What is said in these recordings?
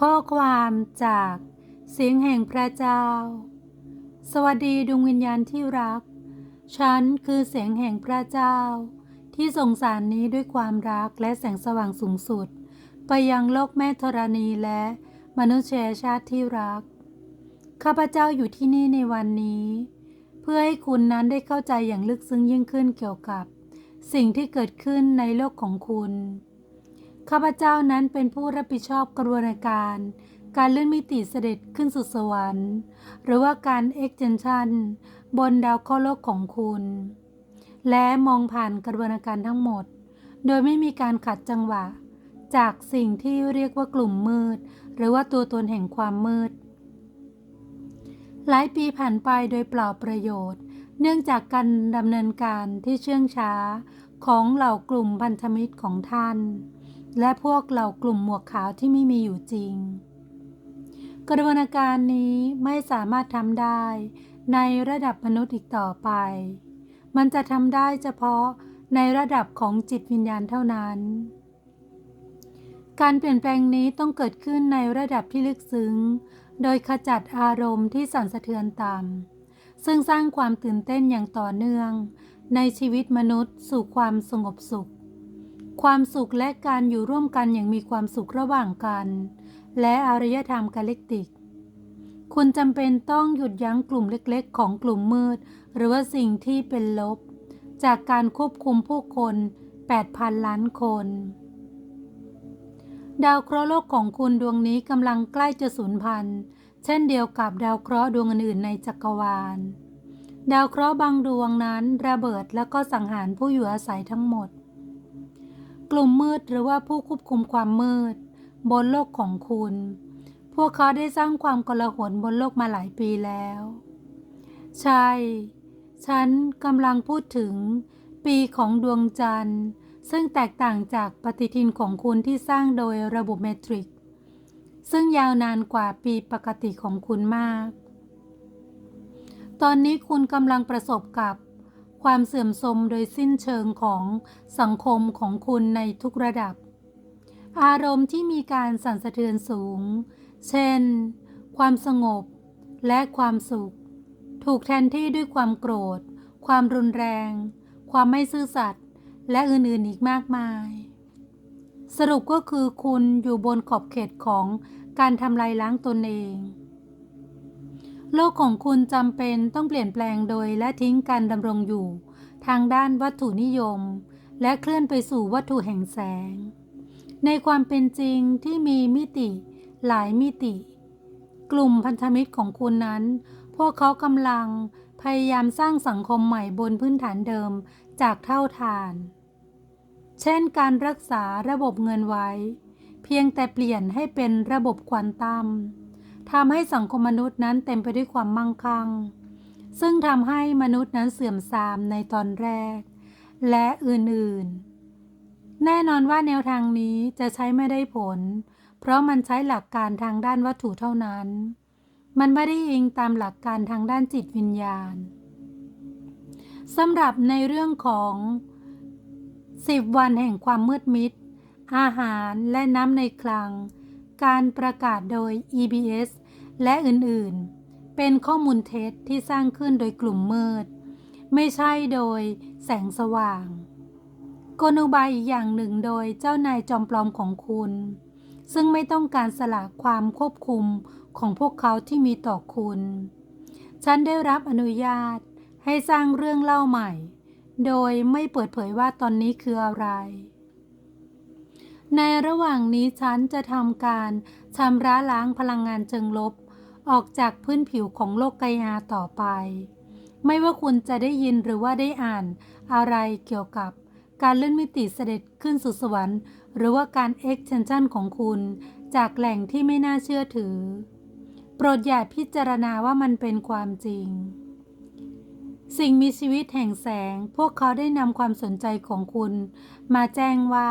ข้อความจากเสียงแห่งพระเจ้า สวัสดีดวงวิญญาณที่รัก ฉันคือเสียงแห่งพระเจ้า ที่ส่งสารนี้ด้วยความรักและแสงสว่างสูงสุด ไปยังโลกแม่ธรณีและมนุษยชาติที่รัก ข้าพเจ้าอยู่ที่นี่ในวันนี้ เพื่อให้คุณนั้นได้เข้าใจอย่างลึกซึ้งยิ่งขึ้นเกี่ยวกับ สิ่งที่เกิดขึ้นในโลกของคุณ ข้าพเจ้านั้นเป็นผู้รับผิดชอบกระบวนการ การเลื่อนมิติเสด็จขึ้นสู่สวรรค์ หรือว่าการ extension บนดาวเคราะห์โลกของคุณ และมองผ่านกระบวนการทั้งหมด โดยไม่มีการขัดจังหวะ จากสิ่งที่เรียกว่ากลุ่มมืด หรือว่าตัวตนแห่งความมืด หลายปีผ่านไปโดยเปล่าประโยชน์ เนื่องจากการดำเนินการที่เชื่องช้าของเหล่ากลุ่มพันธมิตรของท่าน และพวกเหล่ากลุ่มหมวกขาวที่ไม่มีอยู่จริง กระบวนการนี้ไม่สามารถทำได้ในระดับมนุษย์อีกต่อไป มันจะทำได้เฉพาะในระดับของจิตวิญญาณเท่านั้น การเปลี่ยนแปลงนี้ต้องเกิดขึ้นในระดับที่ลึกซึ้ง โดยขจัดอารมณ์ที่สั่นสะเทือนต่ำ ซึ่งสร้างความตื่นเต้นอย่างต่อเนื่อง ในชีวิตมนุษย์สู่ความสงบสุข ความสุขและการอยู่ร่วมกันอย่างมีความสุขระหว่างกัน และอารยธรรมกาเล็กติก คุณจำเป็นต้องหยุดยั้งกลุ่มเล็กๆ ของกลุ่มมืด หรือว่าสิ่งที่เป็นลบ จากการควบคุมผู้คน 8,000 ล้านคน ดาวเคราะห์โลกของคุณดวงนี้กำลังใกล้จะสูญพันธุ์ เช่นเดียวกับดาวเคราะห์ดวงอื่นๆในจักรวาล ดาวเคราะห์บางดวงนั้นระเบิดแล้วก็สังหารผู้อยู่อาศัยทั้งหมด กลุ่มมืดหรือว่าผู้ควบคุมความมืด บนโลกของคุณ พวกเขาได้สร้างความกลาหลบนโลกมาหลายปีแล้ว ใช่ ฉันกำลังพูดถึงปีของดวงจันทร์ ซึ่งแตกต่างจากปฏิทินของคุณที่สร้างโดยระบบเมตริก ซึ่งยาวนานกว่าปีปกติของคุณมาก ตอนนี้คุณกำลังประสบกับ ความเสื่อมโทรมโดยสิ้นเชิงของสังคมของคุณในทุกระดับ อารมณ์ที่มีการสั่นสะเทือนสูง เช่น ความสงบ และความสุข ถูกแทนที่ด้วยความโกรธ ความรุนแรง ความไม่ซื่อสัตย์และอื่นๆอีกมากมาย สรุปก็คือคุณอยู่บนขอบเขตของการทำลายล้างตนเอง โลกของคุณจำเป็นต้องเปลี่ยนแปลงโดยและทิ้งการดำรงอยู่ ทางด้านวัตถุนิยม และเคลื่อนไปสู่วัตถุแห่งแสง ในความเป็นจริงที่มีมิติ หลายมิติ กลุ่มพันธมิตรของคุณนั้น พวกเขากำลังพยายามสร้างสังคมใหม่บนพื้นฐานเดิมจากเท่าทาน เช่นการรักษาระบบเงินไว้ เพียงแต่เปลี่ยนให้เป็นระบบควอนตัม ทำให้สังคมมนุษย์นั้นเต็มไปด้วยความมั่งคั่ง ซึ่งทำให้มนุษย์นั้นเสื่อมทรามในตอนแรก และอื่นๆ แน่นอนว่าแนวทางนี้จะใช้ไม่ได้ผล เพราะมันใช้หลักการทางด้านวัตถุเท่านั้น มันไม่ได้อิงตามหลักการทางด้านจิตวิญญาณสำหรับในเรื่องของ10วันแห่งความมืดมิด อาหารและน้ำในคลัง การประกาศโดย EBS และอื่นๆ เป็นข้อมูลเท็จที่สร้างขึ้นโดยกลุ่มมืด ไม่ใช่โดยแสงสว่าง กลอุบายอีกอย่างหนึ่งโดยเจ้านายจอมปลอมของคุณ ซึ่งไม่ต้องการสละความควบคุมของพวกเขาที่มีต่อคุณ ฉันได้รับอนุญาตให้สร้างเรื่องเล่าใหม่ โดยไม่เปิดเผยว่าตอนนี้คืออะไร ในระหว่างนี้ฉันจะทำการชำระล้างพลังงานเชิงลบ ออกจากพื้นผิวของโลกกายาต่อไป ไม่ว่าคุณจะได้ยินหรือว่าได้อ่านอะไรเกี่ยวกับการเลื่อนมิติเสด็จขึ้นสู่สวรรค์ หรือว่าการ extension ของคุณ จากแหล่งที่ไม่น่าเชื่อถือ โปรดอย่าพิจารณาว่ามันเป็นความจริง สิ่งมีชีวิตแห่งแสง พวกเขาได้นำความสนใจของคุณ มาแจ้งว่า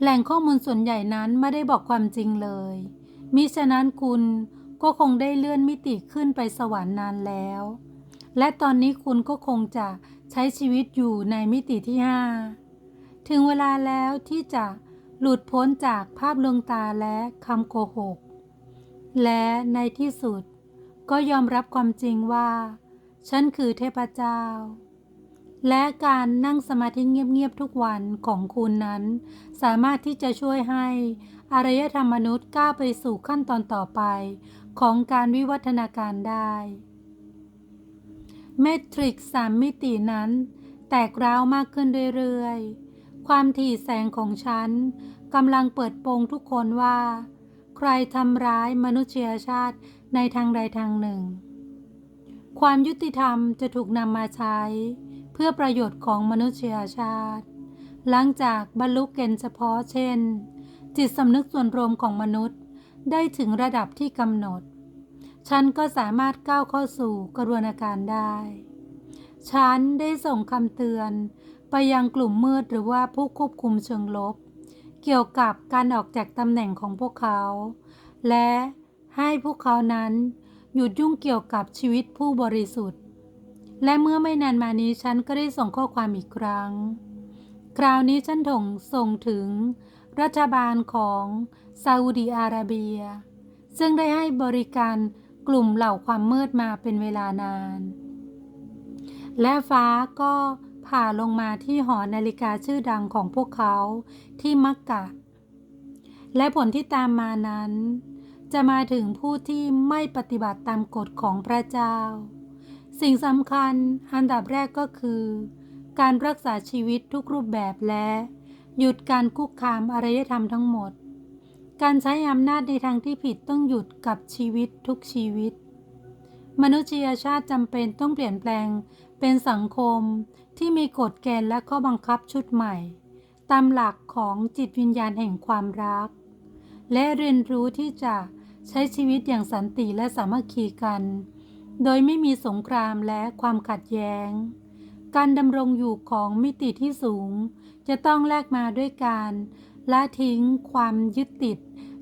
แหล่งข้อมูลส่วนใหญ่นั้นไม่ได้บอกความจริงเลย มิฉะนั้นคุณก็คงได้เลื่อนมิติขึ้นไปสวรรค์นานแล้ว และตอนนี้คุณก็คงจะใช้ชีวิตอยู่ในมิติที่5ถึงเวลาแล้วที่จะหลุดพ้นจากภาพลวงตาและคำโกหก และในที่สุดก็ยอมรับความจริงว่า ฉันคือเทพเจ้า และการนั่งสมาธิเงียบๆทุกวันของคุณนั้น สามารถที่จะช่วยให้อารยธรรมมนุษย์ก้าวไปสู่ขั้นตอนต่อไป ของการวิวัฒนาการได้เมทริกซ์สามมิตินั้น แตกร้าวมากขึ้นเรื่อยๆ ความถี่แสงของฉันกำลังเปิดโปงทุกคนว่า ใครทำร้ายมนุษยชาติในทางใดทางหนึ่ง ความยุติธรรมจะถูกนำมาใช้ พื่อประโยชน์ของมนุษยชาติ หลังจากบรรลุเกณฑ์เฉพาะเช่น จิตสำนึกส่วนรวมของมนุษย์ได้ถึงระดับที่กำหนด ฉันก็สามารถก้าวเข้าสู่กระบวนการได้ ฉันได้ส่งคำเตือนไปยังกลุ่มมืดหรือว่าผู้ควบคุมเชิงลบ เกี่ยวกับการออกจากตำแหน่งของพวกเขา และให้พวกเขานั้นหยุดยุ่งเกี่ยวกับชีวิตผู้บริสุทธิ์ และเมื่อไม่นานมานี้ฉันก็ได้ส่งข้อความอีกครั้ง คราวนี้ฉันถงส่งถึง รัฐบาลของซาอุดีอาระเบีย ซึ่งได้ให้บริการกลุ่มเหล่าความมืดมาเป็นเวลานาน และฟ้าก็ผ่าลงมาที่หอนาฬิกาชื่อดังของพวกเขาที่มักกะ และผลที่ตามมานั้น จะมาถึงผู้ที่ไม่ปฏิบัติตามกฎของพระเจ้า สิ่งสำคัญอันดับแรกก็คือ การรักษาชีวิตทุกรูปแบบและ หยุดการคุกคามอารยธรรมทั้งหมด การใช้อำนาจในทางที่ผิดต้องหยุดกับชีวิตทุกชีวิต มนุษยชาติจำเป็นต้องเปลี่ยนแปลงเป็นสังคมที่มีกฎเกณฑ์และข้อบังคับชุดใหม่ ตามหลักของจิตวิญญาณแห่งความรัก และเรียนรู้ที่จะใช้ชีวิตอย่างสันติและสามัคคีกัน โดยไม่มีสงครามและความขัดแย้ง การดำรงอยู่ของมิติที่สูง จะต้องแลกมาด้วยการละทิ้งความยึดติด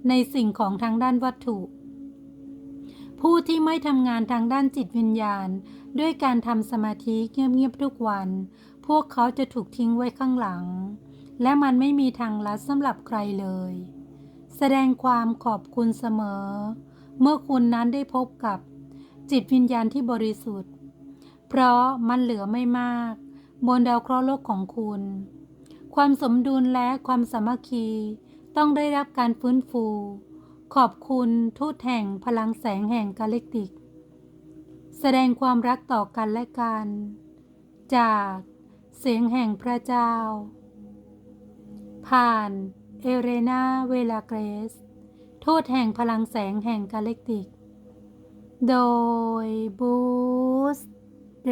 ในสิ่งของทางด้านวัตถุ ผู้ที่ไม่ทำงานทางด้านจิตวิญญาณ ด้วยการทำสมาธิเงียบๆทุกวัน พวกเขาจะถูกทิ้งไว้ข้างหลัง และมันไม่มีทางลัดสำหรับใครเลย แสดงความขอบคุณเสมอ เมื่อคุณนั้นได้พบกับ จิตวิญญาณที่บริสุทธิ์ เพราะมันเหลือไม่มาก บนดาวเคราะห์โลกของคุณ ความสมดุลและความสามัคคี ต้องได้รับการฟื้นฟู ขอบคุณทูตแห่งพลังแสงแห่งกาเล็กติก แสดงความรักต่อกันและกัน จากเสียงแห่งพระเจ้า ผ่านเอเรนาเวลาเกรสทูตแห่งพลังแสงแห่งกาเล็กติก โดยบูสเด